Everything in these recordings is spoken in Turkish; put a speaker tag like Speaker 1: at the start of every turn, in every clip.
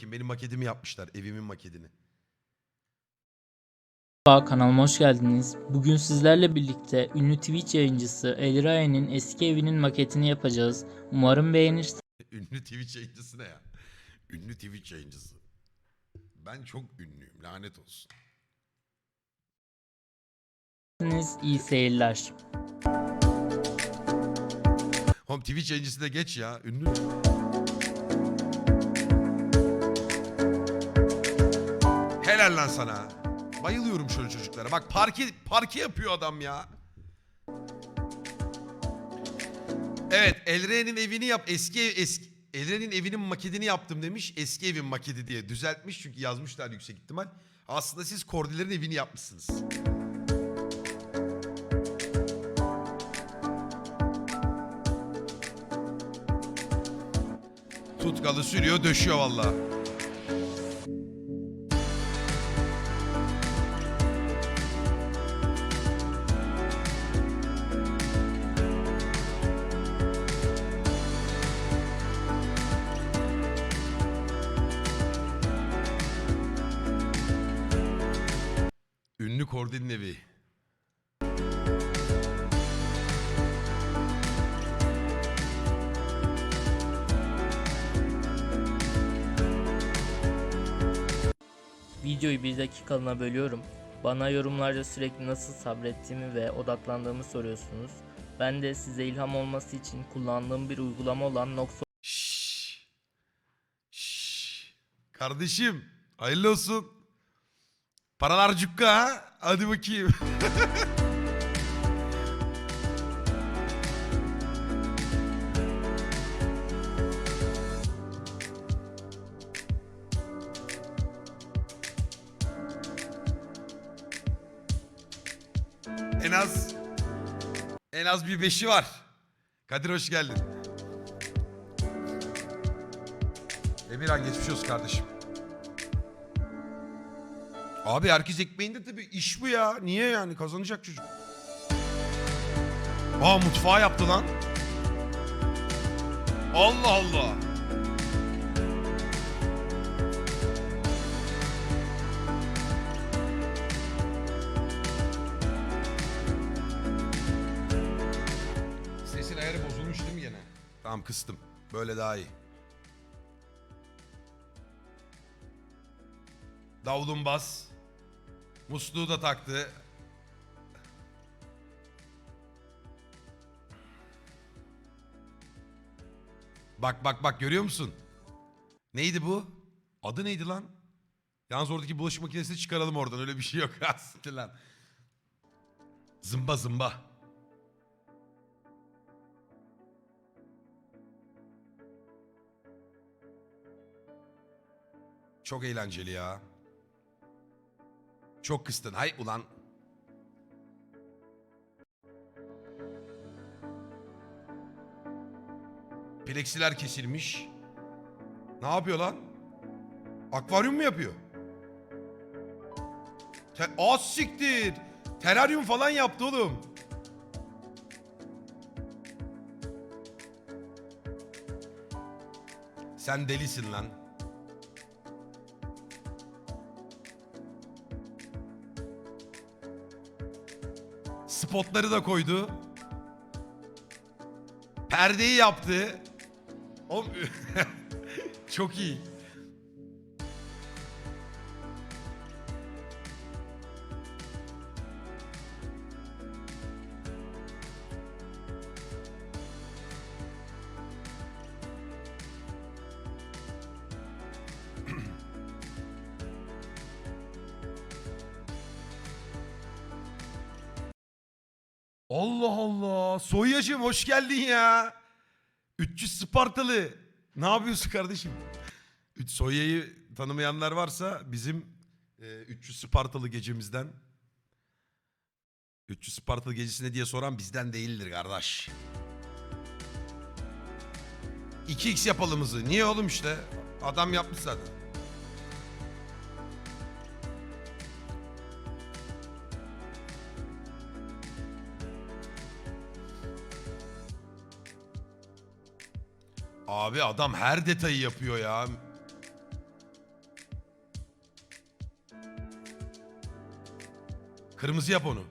Speaker 1: Kim benim maketimi yapmışlar. Evimin maketini.
Speaker 2: Merhaba kanalıma hoş geldiniz. Bugün sizlerle birlikte ünlü Twitch yayıncısı El Ryan'in eski evinin maketini yapacağız. Umarım beğenirsiniz.
Speaker 1: Ünlü Twitch yayıncısı ne ya? Ünlü Twitch yayıncısı. Ben çok ünlüyüm. Lanet olsun.
Speaker 2: İyi seyirler.
Speaker 1: Oğlum Twitch yayıncısı da geç ya. Ünlü. Helal lan sana. Bayılıyorum şöyle çocuklara. Bak parke, parke yapıyor adam ya. Evet Elren'in evini yap. Eski ev, eski, Elren'in evinin maketini yaptım demiş. Eski evin maketi diye düzeltmiş. Çünkü yazmışlar yüksek ihtimal. Aslında siz Kordilerin evini yapmışsınız. Tutkalı sürüyor döşüyor valla.
Speaker 2: Videoyu bir dakikalığına bölüyorum. Bana yorumlarda sürekli nasıl sabrettiğimi ve odaklandığımı soruyorsunuz. Ben de size ilham olması için kullandığım bir uygulama olan Nox
Speaker 1: Şşş. Şşş. Kardeşim hayırlı olsun. Paralar cukka ha. Hadi bakayım. az bir beşi var. Kadir hoş geldin. Emirhan geçmiş olsun kardeşim. Abi herkes ekmeğinde tabii iş bu ya. Niye yani kazanacak çocuk. Aa mutfağı yaptı lan. Allah Allah. Tamam kıstım. Böyle daha iyi. Davulun bas. Musluğu da taktı. Bak bak bak görüyor musun? Neydi bu? Adı neydi lan? Yalnız oradaki bulaşık makinesini çıkaralım oradan. Öyle bir şey yok aslında lan. Zımba zımba. Çok eğlenceli ya. Çok kıstın. Hay ulan. Plexiler kesilmiş. Ne yapıyor lan? Akvaryum mu yapıyor? Te Az siktir. Teraryum falan yaptı oğlum. Sen delisin lan. Spotları da koydu. Perdeyi yaptı. Oğlum, Çok iyi. Allah Allah. Soyacım hoş geldin ya. 300 Spartalı. Ne yapıyorsun kardeşim? Soya'yı tanımayanlar varsa bizim e, 300 Spartalı gecemizden 300 Spartalı gecesi ne diye soran bizden değildir kardeş. 2x yapalımızı. Niye oğlum işte? Adam yapmış zaten. Abi adam her detayı yapıyor ya. Kırmızı yap onu.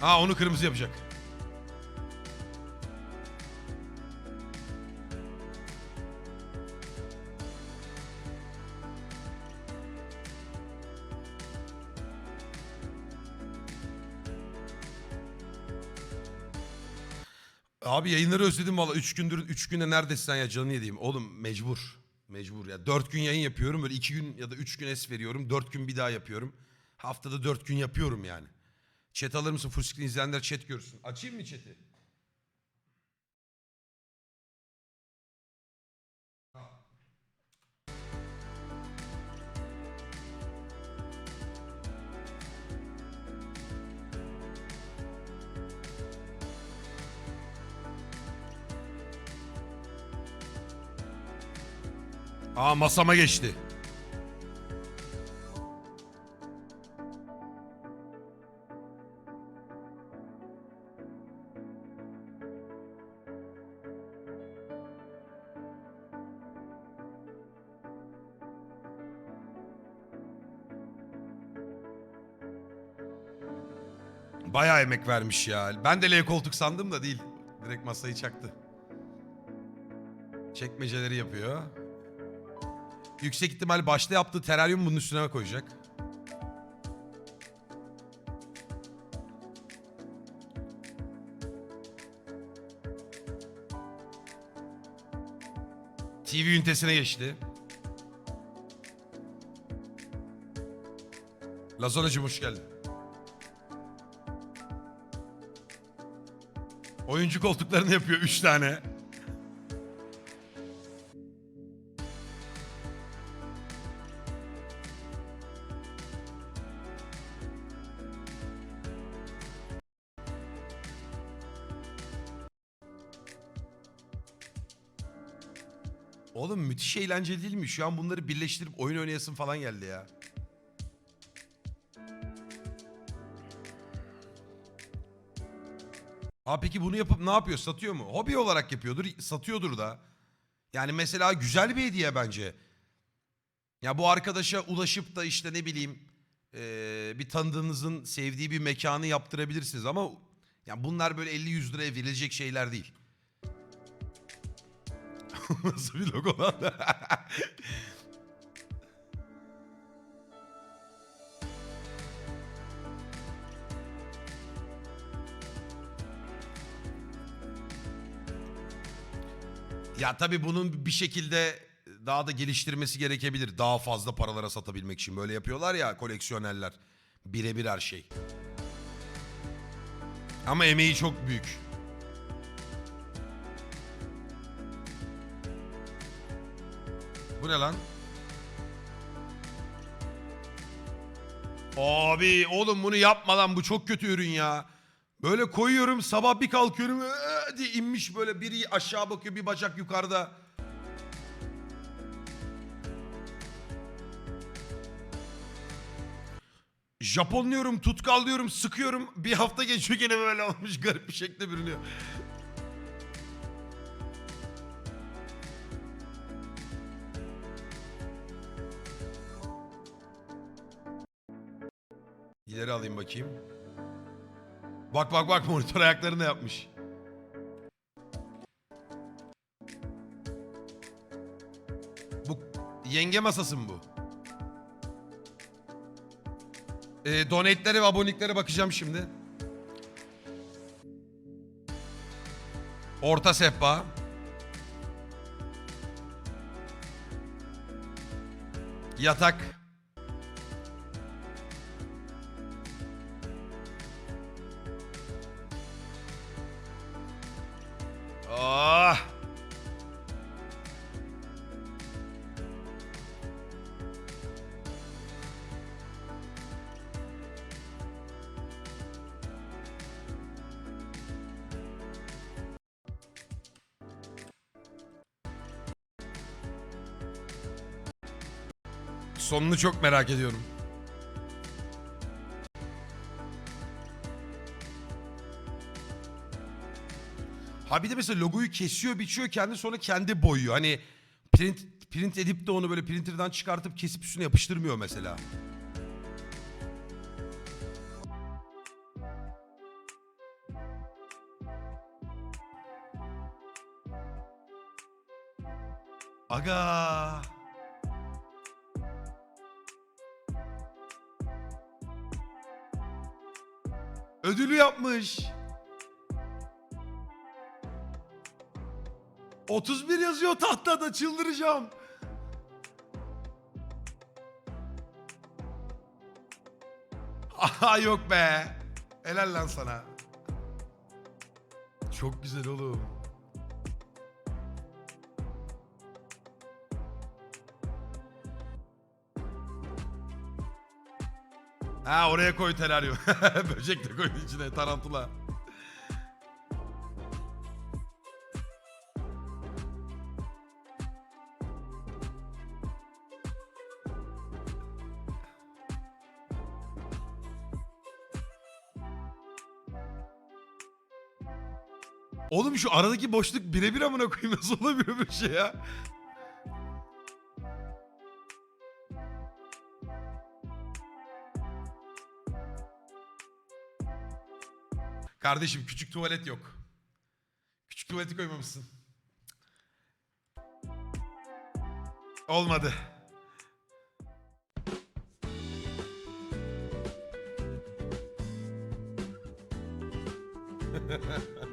Speaker 1: Ha onu kırmızı yapacak. Abi yayınları özledim valla. Üç gündür, üç günde neredesin ya canını yediğim. Oğlum mecbur. Mecbur ya. Dört gün yayın yapıyorum. Böyle iki gün ya da üç gün es veriyorum. Dört gün bir daha yapıyorum. Haftada dört gün yapıyorum yani. Chat alır mısın? Full screen izleyenler chat görsün. Açayım mı chat'i? Aa masama geçti. Bayağı emek vermiş ya. Ben de L koltuk sandım da değil. Direkt masayı çaktı. Çekmeceleri yapıyor. Yüksek ihtimal başta yaptığı teraryum bunun üstüne koyacak. TV ünitesine geçti. Lazonacım hoş geldin. Oyuncu koltuklarını yapıyor 3 tane. Oğlum müthiş eğlenceli değil mi? Şu an bunları birleştirip oyun oynayasın falan geldi ya. Ha peki bunu yapıp ne yapıyor? Satıyor mu? Hobi olarak yapıyordur, satıyordur da. Yani mesela güzel bir hediye bence. Ya bu arkadaşa ulaşıp da işte ne bileyim eee, bir tanıdığınızın sevdiği bir mekanı yaptırabilirsiniz ama ya bunlar böyle 50-100 liraya verilecek şeyler değil. Nasıl bir logo lan? ya tabii bunun bir şekilde daha da geliştirmesi gerekebilir. Daha fazla paralara satabilmek için. Böyle yapıyorlar ya koleksiyonerler. Birebir her şey. Ama emeği çok büyük. Ne lan? Abi oğlum bunu yapma lan bu çok kötü ürün ya. Böyle koyuyorum sabah bir kalkıyorum "Ee!" diye inmiş böyle biri aşağı bakıyor bir bacak yukarıda. Japonluyorum, tutkallıyorum, sıkıyorum. Bir hafta geçiyor gene böyle olmuş garip bir şekilde bürünüyor. İleri alayım bakayım. Bak bak bak monitör ayaklarını yapmış. Bu yenge masası mı bu? Ee, donate'lere ve aboneliklere bakacağım şimdi. Orta sehpa. Yatak. Ah. Sonunu çok merak ediyorum. Ha bir de mesela logoyu kesiyor, biçiyor kendi sonra kendi boyuyor. Hani print print edip de onu böyle printer'dan çıkartıp kesip üstüne yapıştırmıyor mesela. Aga. Ödülü yapmış. 31 yazıyor tahtada çıldıracağım. Aha yok be. Helal lan sana. Çok güzel oğlum. Ha oraya koy teraryum. Böcek de koy içine tarantula. Oğlum şu aradaki boşluk birebir amına koyayım nasıl olabiliyor böyle şey ya? Kardeşim küçük tuvalet yok. Küçük tuvaleti koymamışsın. Olmadı.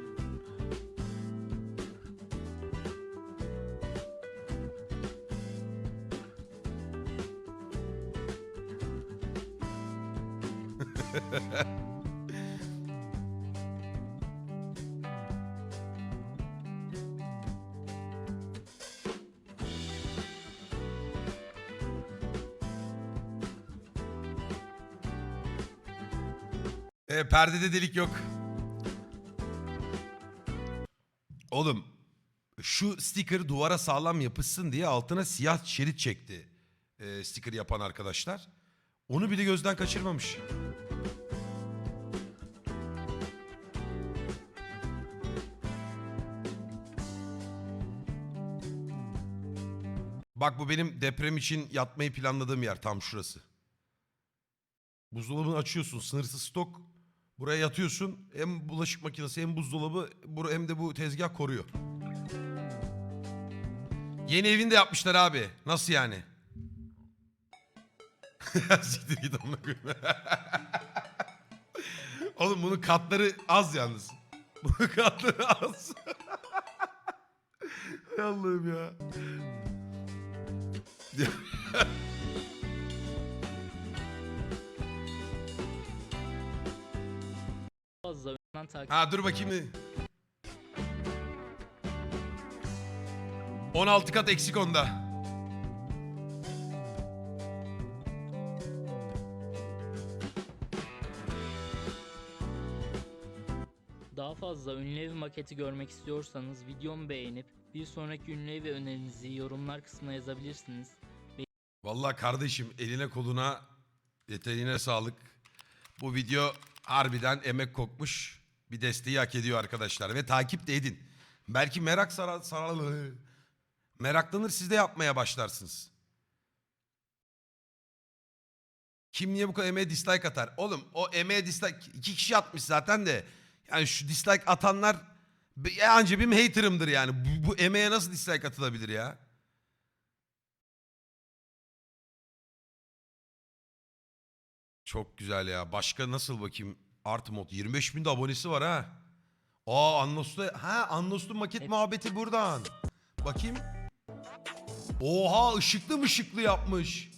Speaker 1: E, perdede delik yok. Oğlum şu sticker duvara sağlam yapışsın diye altına siyah şerit çekti. E, sticker yapan arkadaşlar. Onu bile gözden kaçırmamış. Bak bu benim deprem için yatmayı planladığım yer tam şurası. Buzdolabını açıyorsun sınırsız stok. Buraya yatıyorsun. Hem bulaşık makinesi hem buzdolabı hem de bu tezgah koruyor. Yeni evinde yapmışlar abi. Nasıl yani? Siktir git amına. Oğlum bunun katları az yalnız. Bunun katları az. Allah'ım ya.
Speaker 2: fazla önden takip
Speaker 1: Ha dur bakayım. bir. 16 kat eksik onda.
Speaker 2: Daha fazla ünlü ev maketi görmek istiyorsanız videomu beğenip bir sonraki ünlü ev önerinizi yorumlar kısmına yazabilirsiniz.
Speaker 1: Vallahi kardeşim eline koluna yeteneğine sağlık. Bu video harbiden emek kokmuş. Bir desteği hak ediyor arkadaşlar ve takip de edin. Belki merak sarar, sarar meraklanır siz de yapmaya başlarsınız. Kim niye bu kadar emeğe dislike atar? Oğlum o emeğe dislike iki kişi atmış zaten de. Yani şu dislike atanlar anca benim haterımdır yani. Bu, bu emeğe nasıl dislike atılabilir ya? Çok güzel ya. Başka nasıl bakayım? Art mod. 25 bin de abonesi var ha. Aa Annos'ta. Ha Annos'lu maket
Speaker 2: Evet.
Speaker 1: muhabbeti buradan. Bakayım. Oha ışıklı mı ışıklı yapmış.